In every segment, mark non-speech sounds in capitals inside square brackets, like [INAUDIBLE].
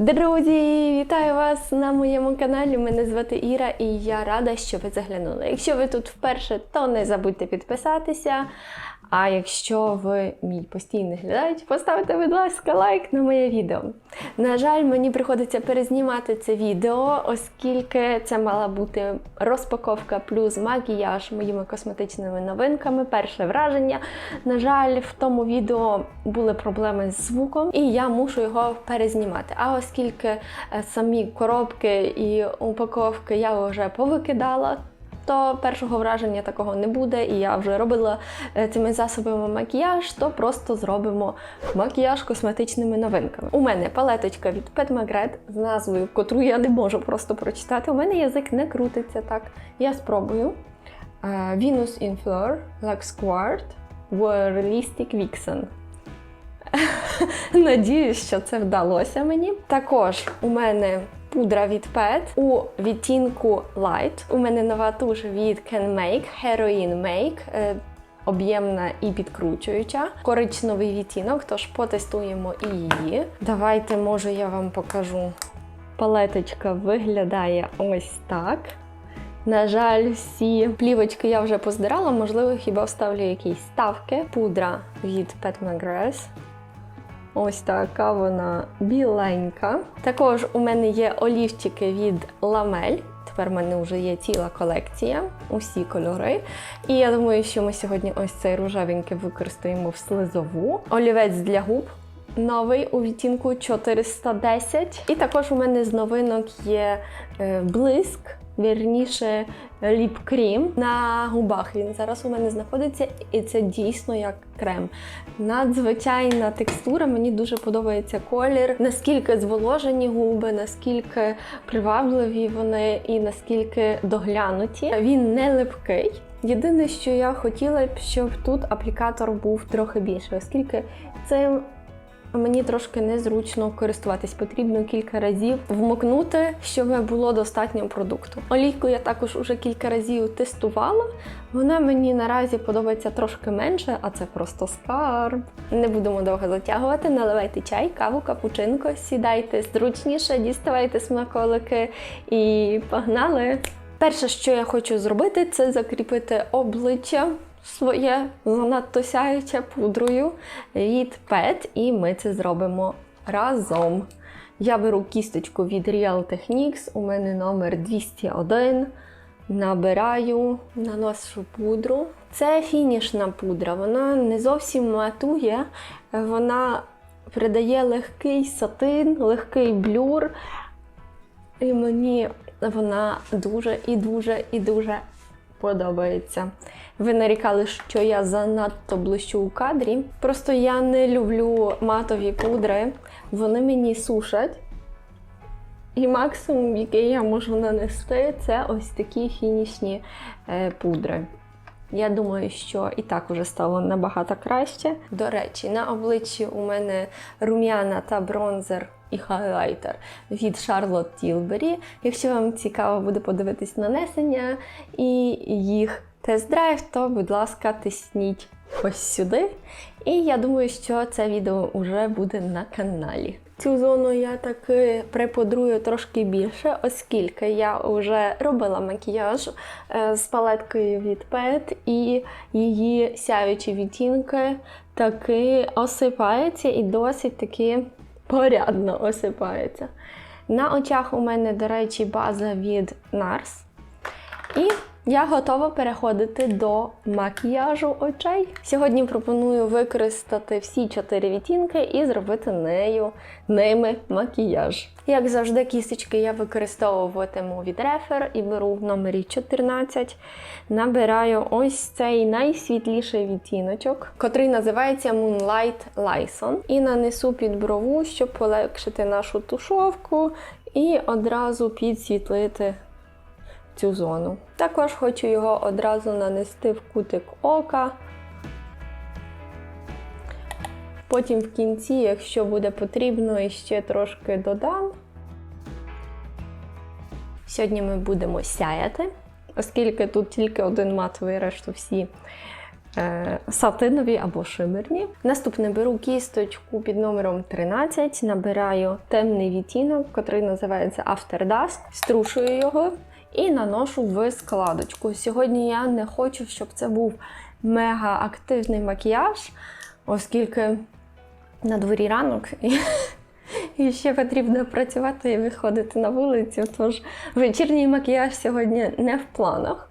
Друзі, вітаю вас на моєму каналі. Мене звати Іра і я рада, що ви заглянули. Якщо ви тут вперше, то не забудьте підписатися. А якщо ви мій постійний глядач, поставте, будь ласка, лайк на моє відео. На жаль, мені приходиться перезнімати це відео, оскільки це мала бути розпаковка плюс макіяж моїми косметичними новинками. Перше враження. На жаль, в тому відео були проблеми з звуком, і я мушу його перезнімати. А оскільки е, самі коробки і упаковки я вже повикидала, то першого враження такого не буде, і я вже робила е, цими засобами макіяж, то просто зробимо макіяж косметичними новинками. У мене палеточка від Pet Magret з назвою, котру я не можу просто прочитати. У мене язик не крутиться так. Я спробую. Е, Venus in Fleur Lux Quart Realistic Vixen. [LAUGHS] Надіюсь, що це вдалося мені. Також у мене пудра від Pet у відтінку Light. У мене нова туш від Can Make Heroin Make. е, Об'ємна і підкручуюча. Коричневий відтінок, тож потестуємо і її. Давайте, може, я вам покажу. Палеточка виглядає ось так. На жаль, всі плівочки я вже поздирала, можливо, хіба вставлю якісь ставки. Пудра від Pet Magres. Ось така вона біленька. Також у мене є олівчики від Ламель. Тепер в мене вже є ціла колекція, усі кольори. І я думаю, що ми сьогодні ось цей рожевенький використаємо в слизову. Олівець для губ. Новий у відтінку 410. І також у мене з новинок є е, блиск, вірніше ліп-крім на губах. Він зараз у мене знаходиться, і це дійсно як крем. Надзвичайна текстура, мені дуже подобається колір. Наскільки зволожені губи, наскільки привабливі вони і наскільки доглянуті. Він не липкий. Єдине, що я хотіла б, щоб тут аплікатор був трохи більший, оскільки цим Мені трошки незручно користуватись, потрібно кілька разів вмокнути, щоб було достатньо продукту. Олійку я також уже кілька разів тестувала. Вона мені наразі подобається трошки менше, а це просто скарб. Не будемо довго затягувати. Наливайте чай, каву, капучинко, сідайте зручніше, діставайте смаколики і погнали! Перше, що я хочу зробити, це закріпити обличчя своє занадто сяюче пудрою від PET, і ми це зробимо разом. Я беру кісточку від Real Techniques, у мене номер 201. Набираю, наношу пудру. Це фінішна пудра, вона не зовсім матує, вона придає легкий сатин, легкий блюр. І мені вона дуже і дуже і дуже подобається. Ви нарікали, що я занадто блищу у кадрі. Просто я не люблю матові пудри, вони мені сушать. І максимум, який я можу нанести, це ось такі фінішні е, пудри. Я думаю, що і так уже стало набагато краще. До речі, на обличчі у мене рум'яна та бронзер і хайлайтер від Charlotte Tilbury. Якщо вам цікаво буде подивитись нанесення і їх тест-драйв, то, будь ласка, тисніть ось сюди. І я думаю, що це відео вже буде на каналі. Цю зону я таки припудрую трошки більше, оскільки я вже робила макіяж е, з палеткою від Pet, і її сяючі відтінки таки осипаються і досить таки порядно осипаються. На очах у мене, до речі, база від NARS. І я готова переходити до макіяжу очей. Сьогодні пропоную використати всі чотири відтінки і зробити нею ними макіяж. Як завжди, кісточки я використовуватиму від Refer і беру в номері 14. Набираю ось цей найсвітліший відтіночок, котрий називається Moonlight Lyson. І нанесу під брову, щоб полегшити нашу тушовку і одразу підсвітлити цю зону. Також хочу його одразу нанести в кутик ока. Потім в кінці, якщо буде потрібно, ще трошки додам. Сьогодні ми будемо сяяти, оскільки тут тільки один матовий, решту всі е, сатинові або шимерні. Наступне беру кісточку під номером 13, набираю темний відтінок, який називається After Dusk, струшую його і наношу в складочку. Сьогодні я не хочу, щоб це був мега активний макіяж, оскільки на дворі ранок. І і ще потрібно працювати і виходити на вулицю. Тож вечірній макіяж сьогодні не в планах.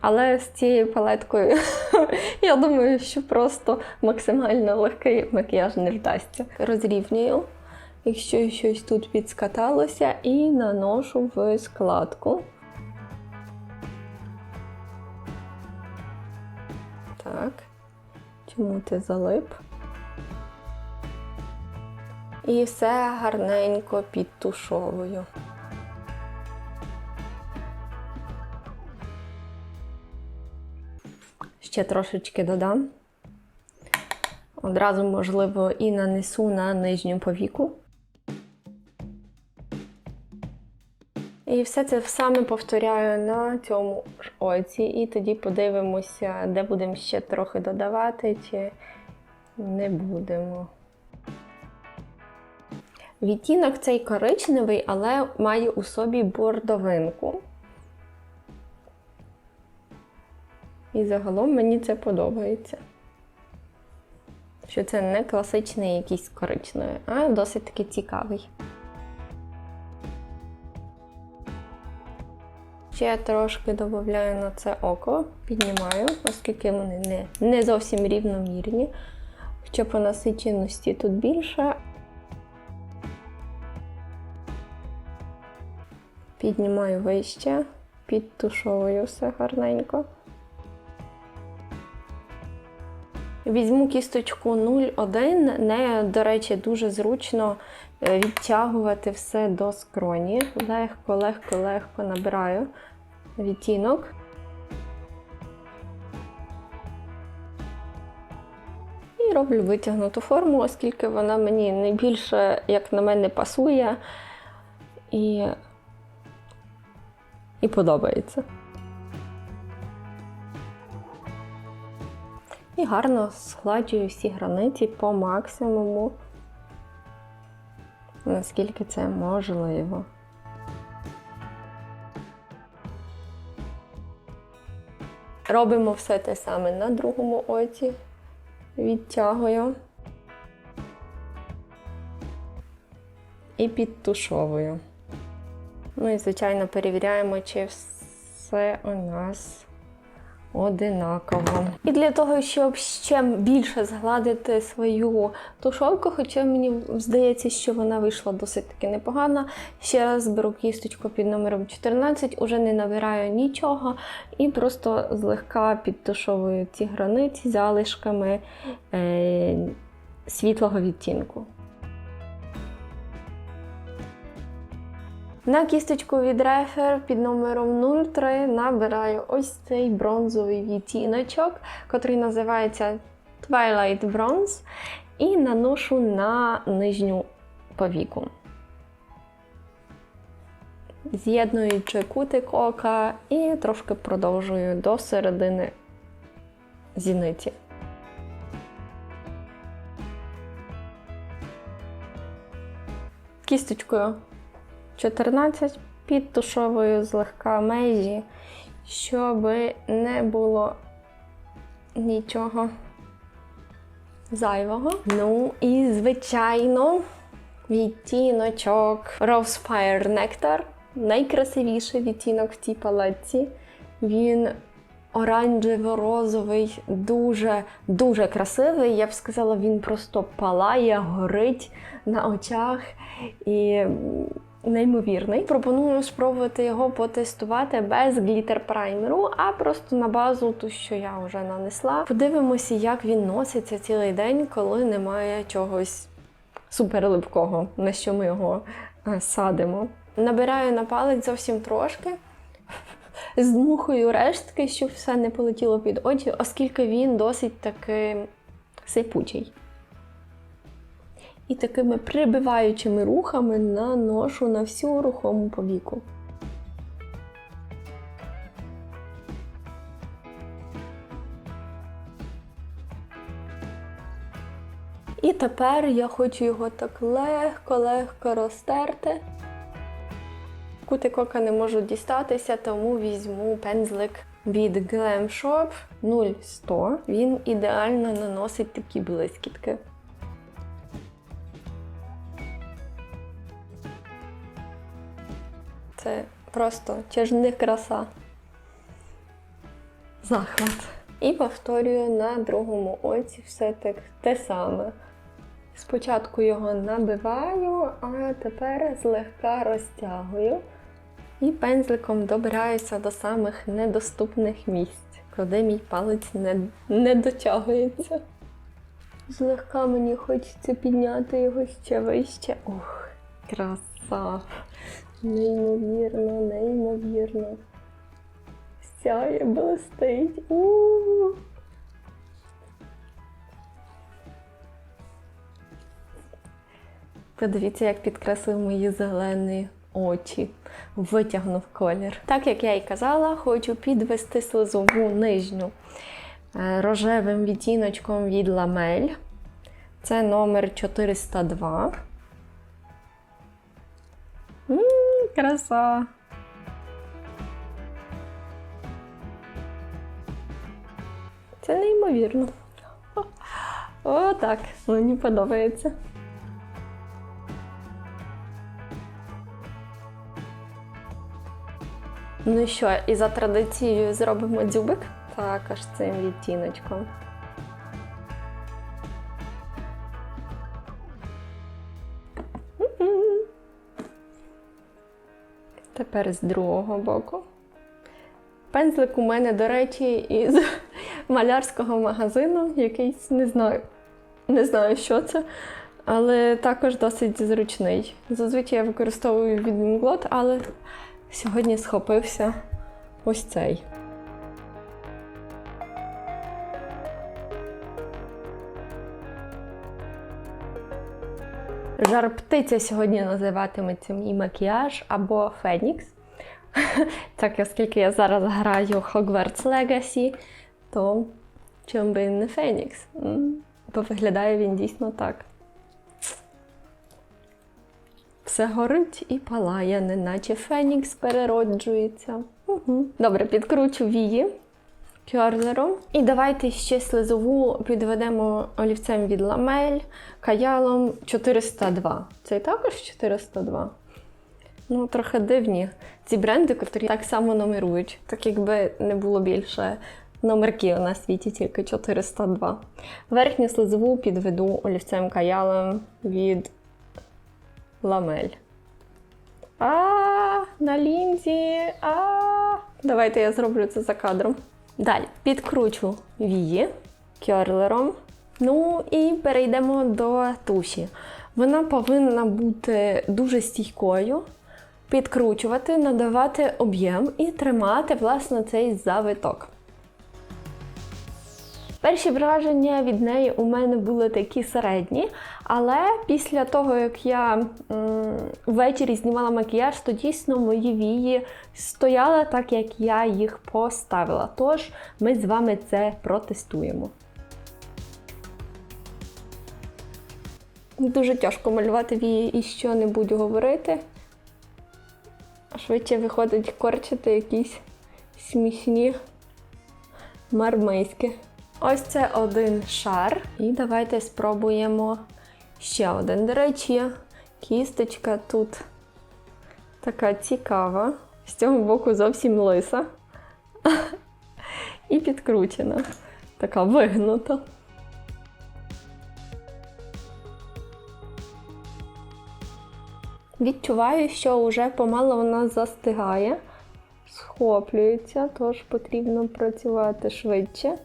Але з цією палеткою [LAUGHS] я думаю, що просто максимально легкий макіяж не вдасться. Розрівнюю, якщо щось тут підскаталося, і наношу в складку. Так, чому ти залип? І все гарненько підтушовую. Ще трошечки додам. Одразу, можливо, і нанесу на нижню повіку. І все це саме повторяю на цьому ж оці. І тоді подивимося, де будемо ще трохи додавати, чи не будемо. Відтінок цей коричневий, але має у собі бордовинку. І загалом мені це подобається. Що це не класичний якийсь коричневий, а досить таки цікавий. Ще трошки додаю на це око, піднімаю, оскільки вони не, не зовсім рівномірні. Хоча по насиченості тут більше, Піднімаю вище, підтушовую все гарненько. Візьму кісточку 0,1. Не, до речі, дуже зручно відтягувати все до скроні. Легко, легко, легко набираю відтінок. І роблю витягнуту форму, оскільки вона мені найбільше, як на мене, пасує. І і подобається. І гарно складжую всі границі по максимуму, наскільки це можливо. Робимо все те саме на другому оці, відтягую і підтушовую. Ну і, звичайно, перевіряємо, чи все у нас одинаково. І для того, щоб ще більше згладити свою тушовку, хоча мені здається, що вона вийшла досить таки непогана. Ще раз беру кісточку під номером 14, уже не набираю нічого, і просто злегка підтушовую ці границі залишками е- світлого відтінку. На кісточку від рефер під номером 03 набираю ось цей бронзовий відтіночок, який називається Twilight Bronze, і наношу на нижню повіку. З'єднуючи кутик ока і трошки продовжую до середини зіниці. Кісточкою 14 підтушовую злегка межі, щоб не було нічого зайвого. Ну і, звичайно, відтіночок Rose Fire Nectar. Найкрасивіший відтінок в цій палетці. Він оранжево-розовий, дуже-дуже красивий. Я б сказала, він просто палає, горить на очах. І неймовірний. Пропоную спробувати його потестувати без глітер праймеру, а просто на базу ту, що я вже нанесла. Подивимося, як він носиться цілий день, коли немає чогось суперлипкого, на що ми його е, садимо. Набираю на палець зовсім трошки. [LAUGHS] Здмухую рештки, щоб все не полетіло під очі, оскільки він досить таки сипучий і такими прибиваючими рухами на ношу на всю рухому повіку. І тепер я хочу його так легко-легко розтерти. Кути кока не можу дістатися, тому візьму пензлик від Glam Shop 0100. Він ідеально наносить такі блискітки. Це просто тяжних краса. Захват. І повторюю на другому оці все так те саме. Спочатку його набиваю, а тепер злегка розтягую і пензликом добираюся до самих недоступних місць, куди мій палець не, не дотягується. Злегка мені хочеться підняти його ще вище. Ух, краса! Неймовірно, неймовірно. Сяє, блистить. У-у-у. Подивіться, як підкреслив мої зелені очі, витягнув колір. Так як я і казала, хочу підвести слизову нижню е, рожевим відтіночком від ламель. Це номер 402. Краса! Це неймовірно. О, так, мені подобається. Ну що, і за традицією зробимо дзюбик також цим відтіночком. Тепер з другого боку. Пензлик у мене, до речі, із [LAUGHS] малярського магазину, якийсь не знаю, не знаю, що це, але також досить зручний. Зазвичай я використовую від Мінглот, але сьогодні схопився ось цей. Жар птиця сьогодні називатиметься мій макіяж або Фенікс. [LAUGHS] Так, оскільки я зараз граю Hogwarts Legacy, то чим би не Фенікс? Бо виглядає він дійсно так. Все горить і палає, неначе Фенікс перероджується. Угу. Добре, підкручу вії кьорлером. І давайте ще слизову підведемо олівцем від ламель каялом 402. Цей також 402. Ну, трохи дивні ці бренди, які так само номерують, так якби не було більше номерків на світі, тільки 402. Верхню слизову підведу олівцем каялом від ламель. А, на лінзі. А. Давайте я зроблю це за кадром. Далі підкручу вії кьорлером. Ну і перейдемо до туші. Вона повинна бути дуже стійкою, підкручувати, надавати об'єм і тримати власне цей завиток. Перші враження від неї у мене були такі середні, але після того, як я ввечері знімала макіяж, то дійсно мої вії стояли так, як я їх поставила. Тож ми з вами це протестуємо. Дуже тяжко малювати вії і що-небудь говорити. Швидше виходить корчити якісь смішні мармиськи. Ось це один шар. І давайте спробуємо ще один. До речі, кісточка тут така цікава. З цього боку зовсім лиса. І підкручена. Така вигнута. Відчуваю, що вже помало вона застигає, схоплюється, тож потрібно працювати швидше.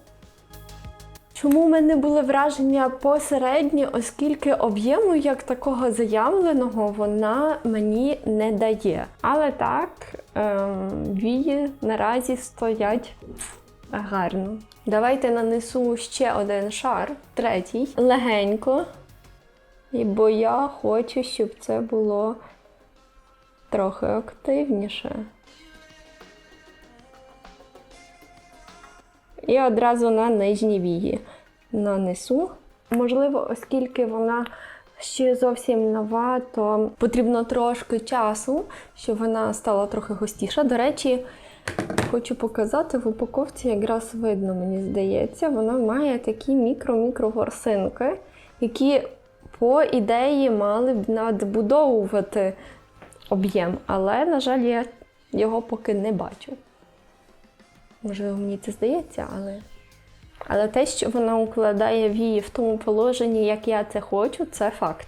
Чому в мене були враження посередні, оскільки об'єму як такого заявленого вона мені не дає. Але так, ем, вії наразі стоять гарно. Давайте нанесу ще один шар, третій, легенько. Бо я хочу, щоб це було трохи активніше. І одразу на нижні вії нанесу. Можливо, оскільки вона ще зовсім нова, то потрібно трошки часу, щоб вона стала трохи густіша. До речі, хочу показати в упаковці, якраз видно, мені здається, вона має такі мікро-мікро горсинки, які по ідеї мали б надбудовувати об'єм, але, на жаль, я його поки не бачу. Можливо, мені це здається, але. Але те, що вона укладає вії в тому положенні, як я це хочу, це факт.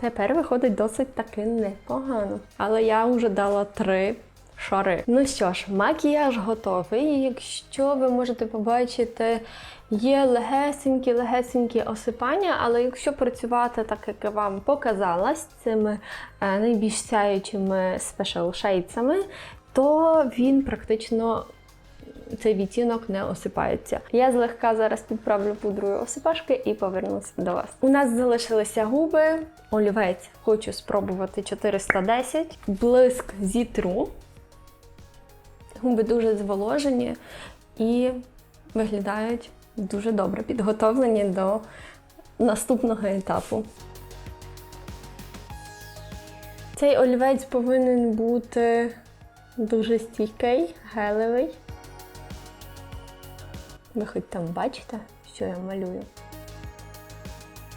Тепер виходить досить таки непогано. Але я вже дала три шари. Ну що ж, макіяж готовий. Якщо ви можете побачити, є легесенькі, легесенькі осипання, але якщо працювати так, як я вам показала, з цими е, найбільш сяючими спешл шейдсами, то він практично цей відтінок не осипається. Я злегка зараз підправлю пудрою осипашки і повернуся до вас. У нас залишилися губи, олівець хочу спробувати 410, блиск зітру. Губи дуже зволожені і виглядають дуже добре, підготовлені до наступного етапу. Цей олівець повинен бути дуже стійкий, гелевий. Ви хоч там бачите, що я малюю.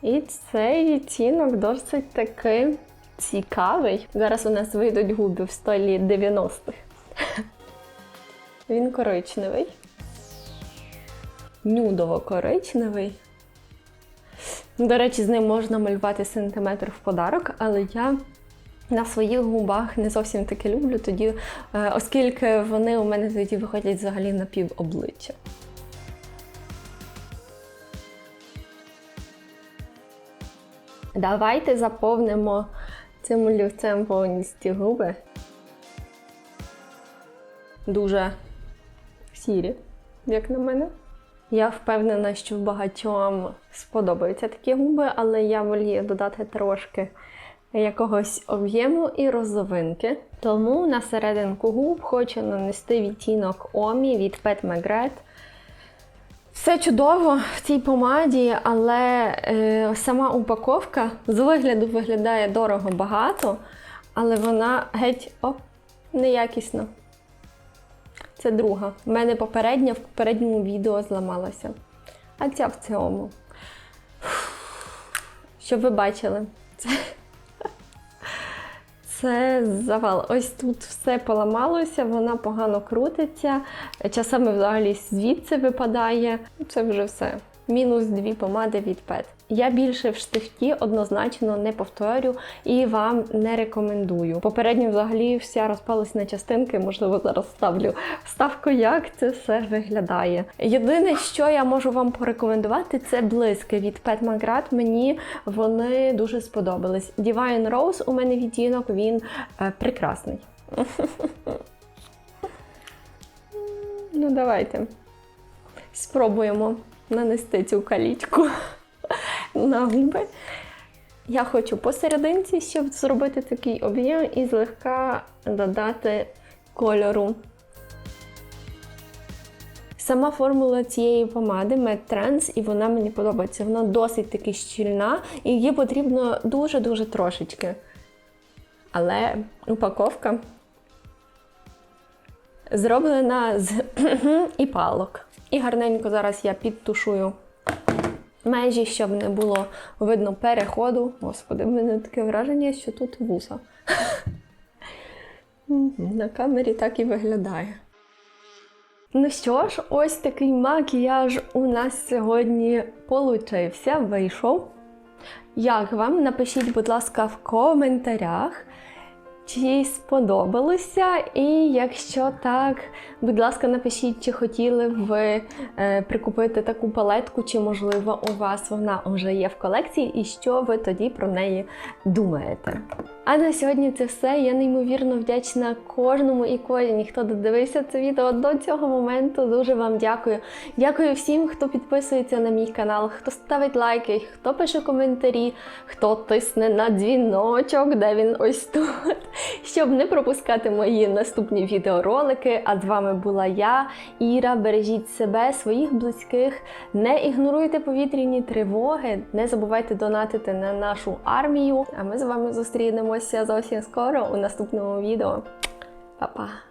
І цей відтінок досить таки цікавий. Зараз у нас вийдуть губи в стилі 90-х. Він коричневий. Нюдово-коричневий. До речі, з ним можна малювати сантиметр в подарок, але я на своїх губах не зовсім таке люблю, тоді, е, оскільки вони у мене тоді виходять взагалі на пів обличчя. Давайте заповнимо цим олівцем повністю губи. Дуже сірі, як на мене. Я впевнена, що багатьом сподобаються такі губи, але я волію додати трошки якогось об'єму і розовинки. Тому на серединку губ хочу нанести відтінок Омі від Pet Magret. Все чудово в цій помаді, але е, сама упаковка з вигляду виглядає дорого багато, але вона геть оп, неякісна. Це друга. У мене попередня в попередньому відео зламалася. А ця в цьому. Щоб ви бачили, це, це завал. Ось тут все поламалося, вона погано крутиться. Часами взагалі звідси випадає. Це вже все. Мінус дві помади від PET. Я більше в штифті однозначно не повторю і вам не рекомендую. Попередньо взагалі вся розпалась на частинки, можливо, зараз ставлю вставку, як це все виглядає. Єдине, що я можу вам порекомендувати, це блиски від Pet Magrat. Мені вони дуже сподобались. Divine Rose у мене відтінок, він е, прекрасний. Ну, давайте спробуємо нанести цю калічку на губи. Я хочу посерединці, щоб зробити такий об'єм і злегка додати кольору. Сама формула цієї помади Matte Trends, і вона мені подобається. Вона досить таки щільна, і її потрібно дуже-дуже трошечки. Але упаковка зроблена з [CLEARS THROAT] і палок. І гарненько зараз я підтушую межі, щоб не було видно переходу. Господи, в мене таке враження, що тут вуса. [LAUGHS] На камері так і виглядає. Ну що ж, ось такий макіяж у нас сьогодні получився, вийшов. Як вам? Напишіть, будь ласка, в коментарях, чи їй сподобалося, і якщо так, будь ласка, напишіть, чи хотіли б ви е, прикупити таку палетку, чи, можливо, у вас вона вже є в колекції, і що ви тоді про неї думаєте. А на сьогодні це все. Я неймовірно вдячна кожному і кожній, хто додивився це відео до цього моменту. Дуже вам дякую. Дякую всім, хто підписується на мій канал, хто ставить лайки, хто пише коментарі, хто тисне на дзвіночок, де він ось тут, [LAUGHS] щоб не пропускати мої наступні відеоролики. А з вами була я, Іра. Бережіть себе, своїх близьких, не ігноруйте повітряні тривоги, не забувайте донатити на нашу армію. А ми з вами зустрінемося зовсім скоро у наступному відео. Па-па!